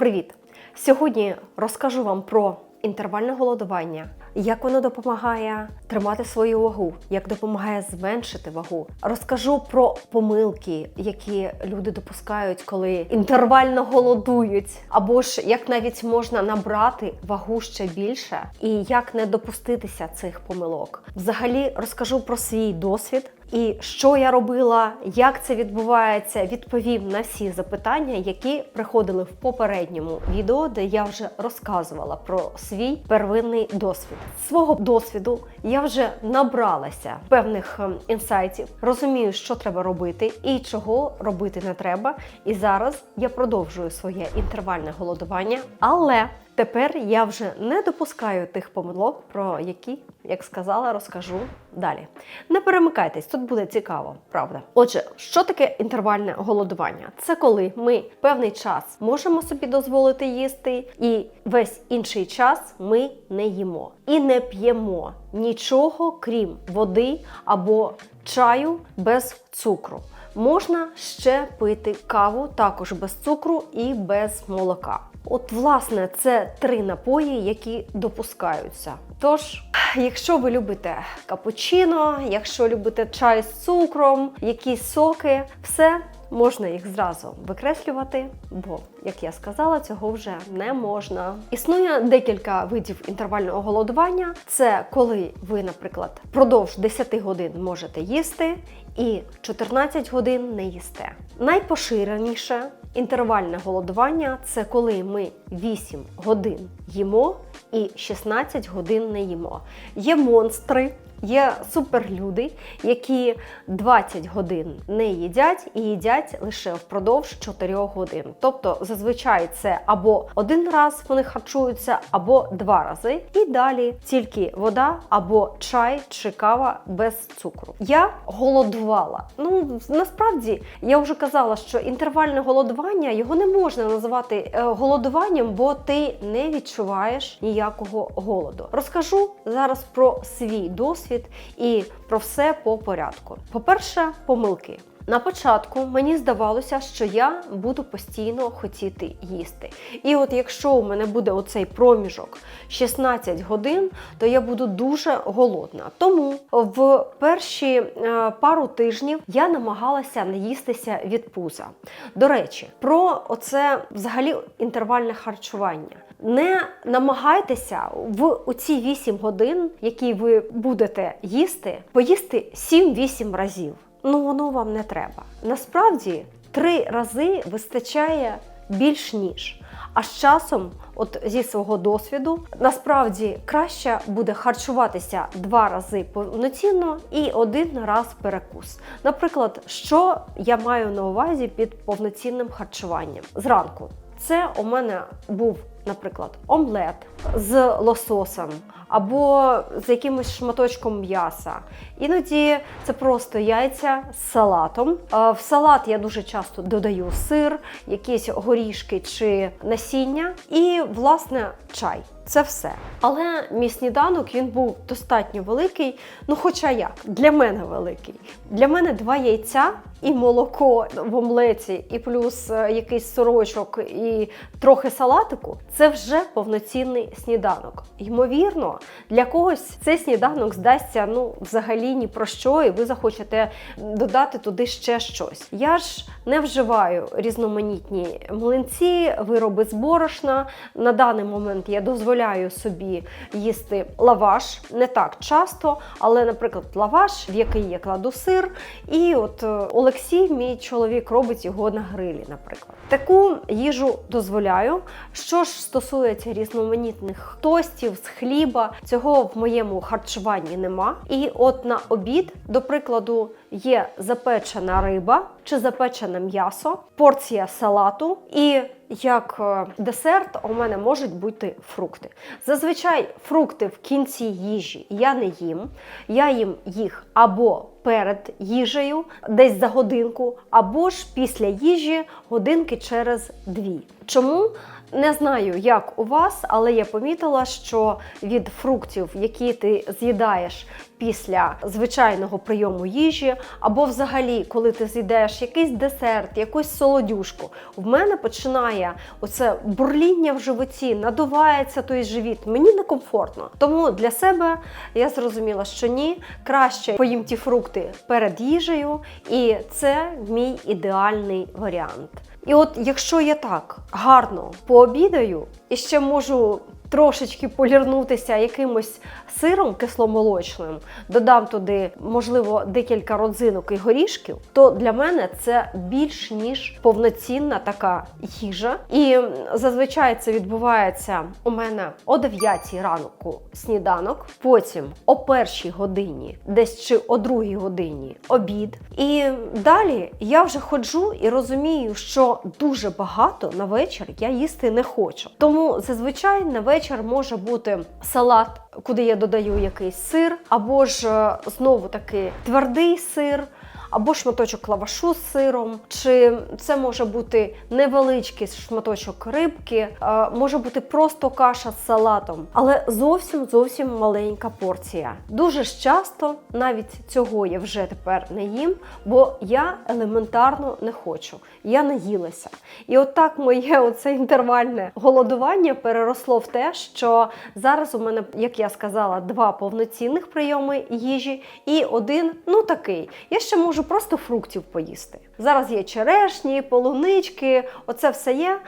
Привіт! Сьогодні розкажу вам про інтервальне голодування, як воно допомагає тримати свою вагу, як допомагає зменшити вагу. Розкажу про помилки, які люди допускають, коли інтервально голодують, або ж як навіть можна набрати вагу ще більше, і як не допуститися цих помилок. Взагалі розкажу про свій досвід. І що я робила, як це відбувається, відповім на всі запитання, які приходили в попередньому відео, де я вже розказувала про свій первинний досвід. Свого досвіду я вже набралася певних ем, інсайтів, розумію, що треба робити і чого робити не треба. І зараз я продовжую своє інтервальне голодування, але Тепер я вже не допускаю тих помилок, про які, як сказала, розкажу далі. Не перемикайтесь, тут буде цікаво, правда. Отже, що таке інтервальне голодування? Це коли ми певний час можемо собі дозволити їсти, і весь інший час ми не їмо і не п'ємо нічого, крім води або чаю без цукру. Можна ще пити каву також без цукру і без молока. От, власне, це три напої, які допускаються. Тож, якщо ви любите капучино, якщо любите чай з цукром, якісь соки, все можна їх зразу викреслювати, бо, як я сказала, цього вже не можна. Існує декілька видів інтервального голодування. Це коли ви, наприклад, впродовж 10 годин можете їсти і 14 годин не їсте. Найпоширеніше інтервальне голодування це коли ми 8 годин їмо і 16 годин не їмо. Є монстри. Є суперлюди, які 20 годин не їдять і їдять лише впродовж 4 годин. Тобто, зазвичай це або один раз вони харчуються, або два рази. І далі тільки вода або чай чи кава без цукру. Я голодувала. Ну насправді я вже казала, що інтервальне голодування його не можна називати е, голодуванням, бо ти не відчуваєш ніякого голоду. Розкажу зараз про свій досвід і про все по порядку. По-перше, помилки. На початку мені здавалося, що я буду постійно хотіти їсти. І от якщо у мене буде оцей проміжок 16 годин, то я буду дуже голодна. Тому в перші е, пару тижнів я намагалася не їстися від пуза. До речі, про оце взагалі інтервальне харчування. Не намагайтеся в оці 8 годин, які ви будете їсти, поїсти 7-8 разів. Ну воно вам не треба. Насправді три рази вистачає більш ніж. А з часом, от зі свого досвіду, насправді краще буде харчуватися два рази повноцінно і один раз перекус. Наприклад, що я маю на увазі під повноцінним харчуванням зранку. Це у мене був, наприклад, омлет з лососем або з якимось шматочком м'яса. Іноді це просто яйця з салатом. В салат я дуже часто додаю сир, якісь горішки чи насіння, і, власне, чай. Це все. Але мій сніданок він був достатньо великий. Ну, хоча як, для мене великий. Для мене два яйця і молоко в омлеті, і плюс е, якийсь сорочок, і трохи салатику це вже повноцінний сніданок. Ймовірно, для когось цей сніданок здасться ну, взагалі ні про що, і ви захочете додати туди ще щось. Я ж не вживаю різноманітні млинці, вироби з борошна. На даний момент я дозволяю собі їсти лаваш не так часто, але, наприклад, лаваш, в який я кладу сир, і от е, Олексій, мій чоловік, робить його на грилі, наприклад. Таку їжу дозволяю. Що ж стосується різноманітних тостів з хліба, цього в моєму харчуванні нема. І от на обід, до прикладу, є запечена риба чи запечене м'ясо, порція салату і як е, десерт у мене можуть бути фрукти. Зазвичай фрукти в кінці їжі я не їм. Я їм їх або перед їжею, десь за годинку, або ж після їжі годинки через дві. Чому? Не знаю, як у вас, але я помітила, що від фруктів, які ти з'їдаєш після звичайного прийому їжі, або взагалі, коли ти з'їдаєш якийсь десерт, якусь солодюшку, в мене починає оце бурління в животі, надувається той живіт. Мені некомфортно. Тому для себе я зрозуміла, що ні, краще поїм ті фрукти перед їжею, і це мій ідеальний варіант. І от якщо я так гарно пообідаю і ще можу трошечки полірнутися якимось сиром кисломолочним, додам туди, можливо, декілька родзинок і горішків, то для мене це більш ніж повноцінна така їжа. І зазвичай це відбувається у мене о 9 ранку сніданок, потім о першій годині, десь чи о другій годині обід. І далі я вже ходжу і розумію, що дуже багато на вечір я їсти не хочу. Тому зазвичай на вечір може бути салат, куди я додаю якийсь сир, або ж е, знову таки твердий сир. Або шматочок лавашу з сиром, чи це може бути невеличкий шматочок рибки, може бути просто каша з салатом, але зовсім зовсім маленька порція. Дуже ж часто навіть цього я вже тепер не їм, бо я елементарно не хочу. Я наїлася. І отак моє оце інтервальне голодування переросло в те, що зараз у мене, як я сказала, два повноцінних прийоми їжі і один, ну такий. Я ще можу просто фруктів поїсти. Зараз є черешні, полунички, оце все є.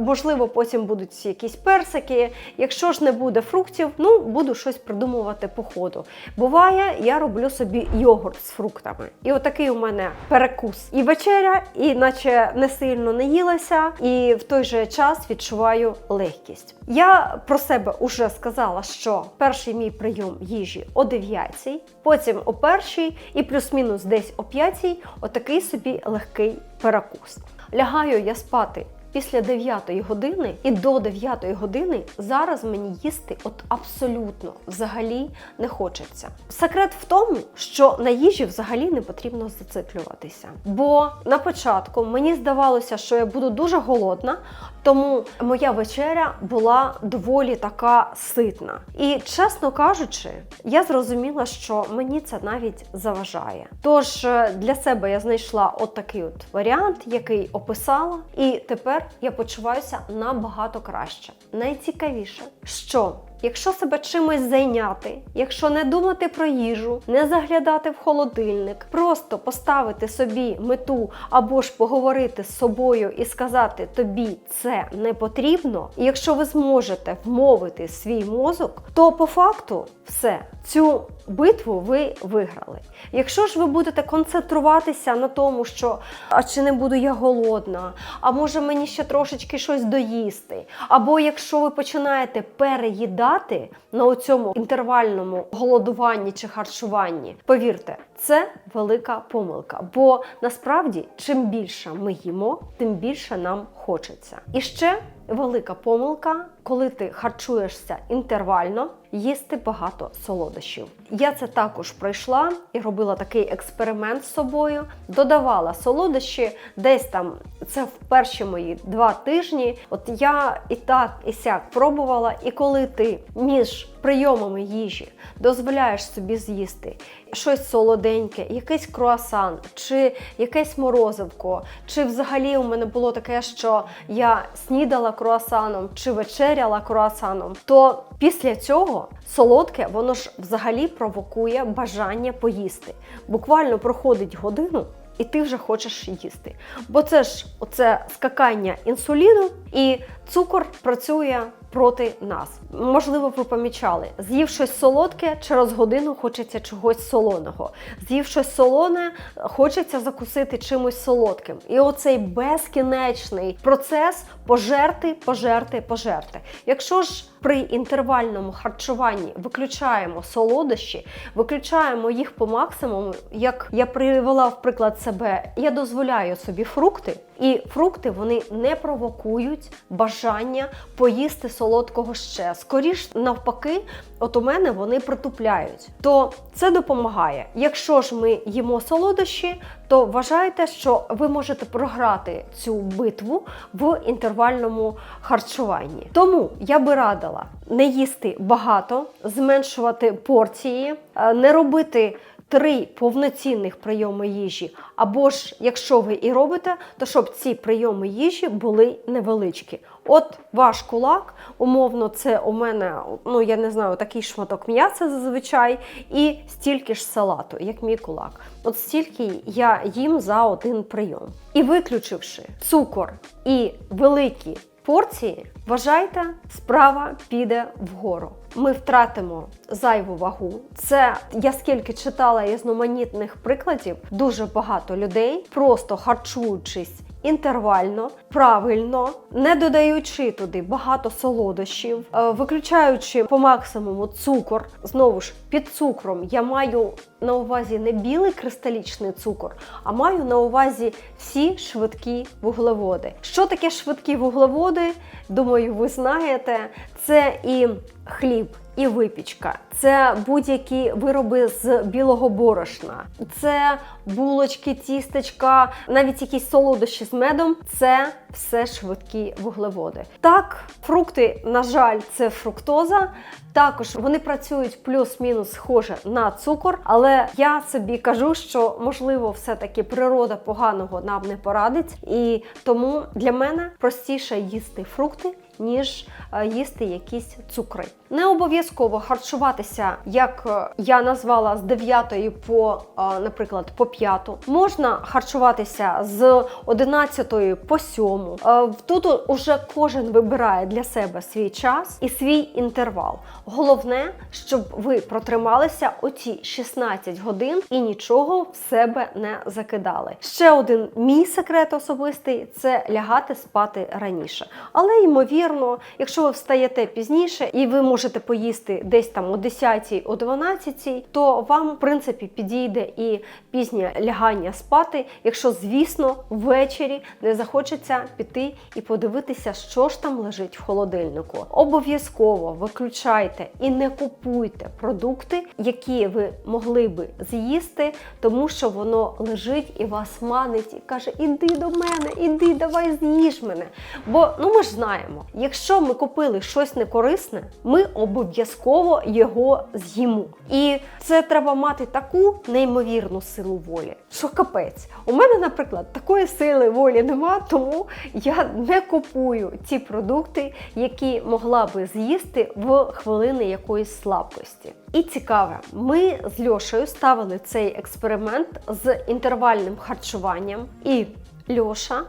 Можливо, потім будуть якісь персики. Якщо ж не буде фруктів, ну буду щось придумувати по ходу. Буває, я роблю собі йогурт з фруктами. І отакий у мене перекус і вечеря, і наче не сильно не їлася, і в той же час відчуваю легкість. Я про себе вже сказала, що перший мій прийом їжі о 9, потім о першій і плюс-мінус десь о 5, отакий собі легкий перекус. Лягаю я спати після 9 години і до 9 години зараз мені їсти от абсолютно взагалі не хочеться. Секрет в тому, що на їжі взагалі не потрібно зациклюватися. Бо на початку мені здавалося, що я буду дуже голодна, тому моя вечеря була доволі така ситна. І чесно кажучи, я зрозуміла, що мені це навіть заважає. Тож е, для себе я знайшла от такий от варіант, який описала, і тепер я почуваюся набагато краще. Найцікавіше, що Якщо себе чимось зайняти, якщо не думати про їжу, не заглядати в холодильник, просто поставити собі мету або ж поговорити з собою і сказати тобі це не потрібно, і якщо ви зможете вмовити свій мозок, то по факту все цю битву ви виграли. Якщо ж ви будете концентруватися на тому, що а чи не буду я голодна, а може мені ще трошечки щось доїсти, або якщо ви починаєте переїдати на цьому інтервальному голодуванні чи харчуванні, повірте, це велика помилка. Бо насправді, чим більше ми їмо, тим більше нам хочеться. І ще велика помилка, коли ти харчуєшся інтервально, їсти багато солодощів. Я це також пройшла і робила такий експеримент з собою. Додавала солодощі десь там. Це в перші мої два тижні. От я і так, і сяк пробувала. І коли ти між прийомами їжі дозволяєш собі з'їсти щось солоденьке, якийсь круасан, чи якесь морозивко, чи взагалі у мене було таке, що я снідала круасаном чи вечеряла круасаном, то після цього солодке воно ж взагалі провокує бажання поїсти. Буквально проходить годину. І ти вже хочеш їсти. Бо це ж оце скакання інсуліну, і цукор працює проти нас. Можливо, ви помічали, з'їв щось солодке, через годину хочеться чогось солоного. З'їв щось солоне, хочеться закусити чимось солодким. І оцей безкінечний процес пожерти, пожерти, пожерти. Якщо ж при інтервальному харчуванні виключаємо солодощі, виключаємо їх по максимуму, як я привела в приклад себе, я дозволяю собі фрукти. І фрукти вони не провокують бажання поїсти солодкого ще. Скоріш навпаки, от у мене вони притупляють. То це допомагає. Якщо ж ми їмо солодощі, то вважайте, що ви можете програти цю битву в інтервальному харчуванні. Тому я би радила не їсти багато, зменшувати порції, е, не робити. Три повноцінних прийоми їжі, або ж якщо ви і робите, то щоб ці прийоми їжі були невеличкі. От ваш кулак, умовно, це у мене, ну я не знаю, такий шматок м'яса зазвичай, і стільки ж салату, як мій кулак. От стільки я їм за один прийом. І виключивши цукор і великі порції, вважайте, справа піде вгору. Ми втратимо зайву вагу. Це я скільки читала різноманітних прикладів, дуже багато людей, просто харчуючись інтервально, правильно, не додаючи туди багато солодощів, е, виключаючи по максимуму цукор. Знову ж під цукром я маю на увазі не білий кристалічний цукор, а маю на увазі всі швидкі вуглеводи. Що таке швидкі вуглеводи? Думаю, ви знаєте, це і хліб. І випічка, це будь-які вироби з білого борошна, це булочки, тістечка, навіть якісь солодощі з медом це все швидкі вуглеводи. Так, фрукти, на жаль, це фруктоза. Також вони працюють плюс-мінус схоже на цукор, але я собі кажу, що можливо, все-таки природа поганого нам не порадить, і тому для мене простіше їсти фрукти. Ніж е, їсти якісь цукри. Не обов'язково харчуватися, як е, я назвала з 9 по, е, наприклад, по 5. Можна харчуватися з 11 по 7. Е, Тут уже кожен вибирає для себе свій час і свій інтервал. Головне, щоб ви протрималися оці 16 годин і нічого в себе не закидали. Ще один мій секрет особистий це лягати спати раніше. Але ймовірно, якщо ви встаєте пізніше і ви можете поїсти десь там о 10 о 12 то вам, в принципі, підійде і пізнє лягання спати, якщо, звісно, ввечері не захочеться піти і подивитися, що ж там лежить в холодильнику. Обов'язково виключайте і не купуйте продукти, які ви могли би з'їсти, тому що воно лежить і вас манить, і каже: Іди до мене, іди, давай з'їж мене. Бо ну ми ж знаємо, якщо ми купили щось некорисне, ми обов'язково його з'їмо. І це треба мати таку неймовірну силу волі, що капець. У мене, наприклад, такої сили волі нема, тому я не купую ті продукти, які могла би з'їсти в хвилини якоїсь слабкості. І цікаве, ми з Льошею ставили цей експеримент з інтервальним харчуванням, і Льоша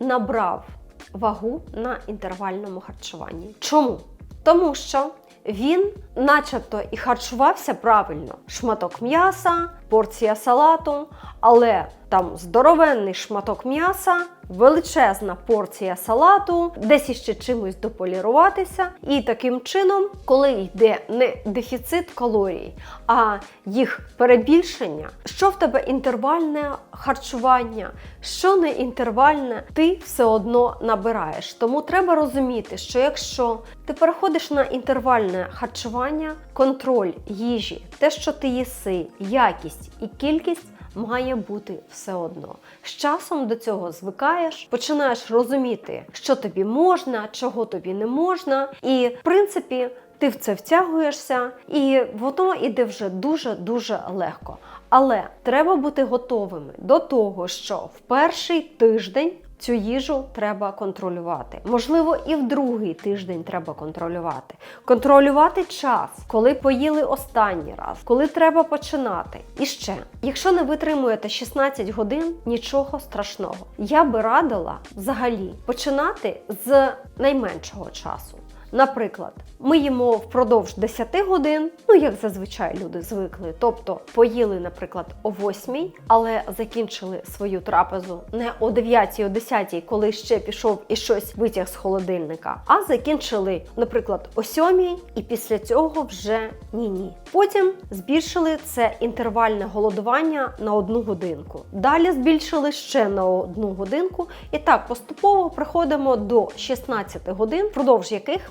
набрав вагу на інтервальному харчуванні. Чому? Тому що він, начебто, і харчувався правильно: шматок м'яса, порція салату, але там здоровенний шматок м'яса, величезна порція салату, десь іще чимось дополіруватися. І таким чином, коли йде не дефіцит калорій, а їх перебільшення, що в тебе інтервальне харчування, що не інтервальне, ти все одно набираєш. Тому треба розуміти, що якщо ти переходиш на інтервальне харчування, контроль їжі, те, що ти їси, якість і кількість має бути все одно. З часом до цього звикаєш, починаєш розуміти, що тобі можна, чого тобі не можна, і в принципі. Ти в це втягуєшся, і воно іде вже дуже-дуже легко. Але треба бути готовими до того, що в перший тиждень цю їжу треба контролювати. Можливо, і в другий тиждень треба контролювати. Контролювати час, коли поїли останній раз, коли треба починати. І ще, якщо не витримуєте 16 годин, нічого страшного. Я би радила взагалі починати з найменшого часу. Наприклад, ми їмо впродовж 10 годин, ну як зазвичай люди звикли. Тобто поїли, наприклад, о 8, але закінчили свою трапезу не о 9, о 10, коли ще пішов і щось витяг з холодильника, а закінчили, наприклад, о 7, і після цього вже ні-ні. Потім збільшили це інтервальне голодування на одну годинку. Далі збільшили ще на одну годинку, і так поступово приходимо до 16 годин, впродовж яких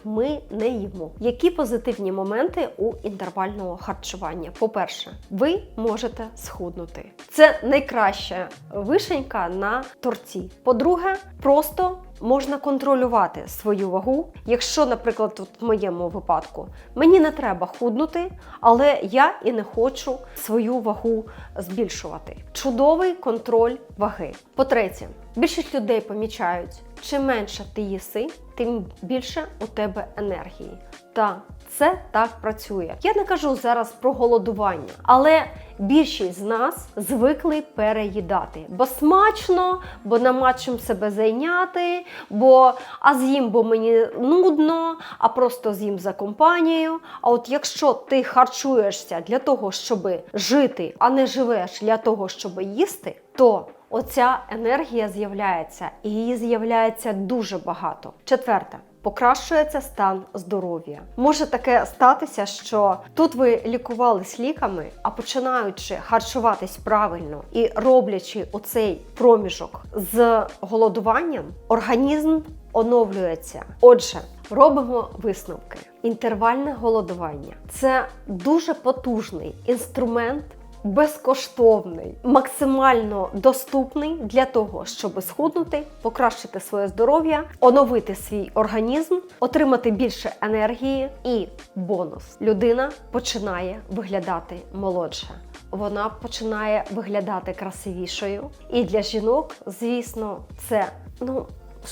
не їмо. Які позитивні моменти у інтервального харчування? По-перше, ви можете схуднути. Це найкраща вишенька на торті. По-друге, просто можна контролювати свою вагу. Якщо, наприклад, в моєму випадку мені не треба худнути, але я і не хочу свою вагу збільшувати. Чудовий контроль ваги. По-третє, більшість людей помічають, чим менше ти їси, тим більше у тебе енергії. Та це так працює. Я не кажу зараз про голодування, але більшість з нас звикли переїдати, бо смачно, бо нема чим себе зайняти, бо а з'їм, бо мені нудно, а просто з'їм за компанією. А от якщо ти харчуєшся для того, щоб жити, а не живеш для того, щоб їсти, то оця енергія з'являється, і її з'являється дуже багато. Четверте. Покращується стан здоров'я. Може таке статися, що тут ви лікувались ліками, а починаючи харчуватись правильно і роблячи оцей проміжок з голодуванням, організм оновлюється. Отже, робимо висновки. Інтервальне голодування це дуже потужний інструмент безкоштовний, максимально доступний для того, щоб схуднути, покращити своє здоров'я, оновити свій організм, отримати більше енергії і бонус. Людина починає виглядати молодше. Вона починає виглядати красивішою. І для жінок, звісно, це ну.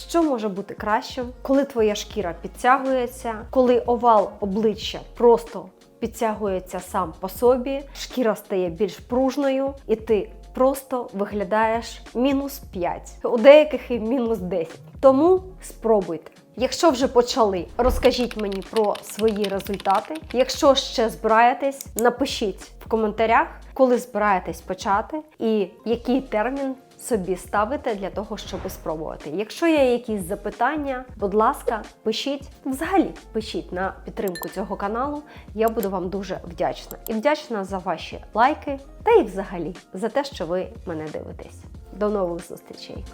Що може бути кращим, коли твоя шкіра підтягується, коли овал обличчя просто підтягується сам по собі, шкіра стає більш пружною, і ти просто виглядаєш мінус 5, у деяких і мінус 10. Тому спробуйте. Якщо вже почали, розкажіть мені про свої результати. Якщо ще збираєтесь, напишіть в коментарях, коли збираєтесь почати і який термін собі ставите для того, щоб спробувати. Якщо є якісь запитання, будь ласка, пишіть. Взагалі пишіть на підтримку цього каналу. Я буду вам дуже вдячна. І вдячна за ваші лайки та і взагалі за те, що ви мене дивитесь. До нових зустрічей!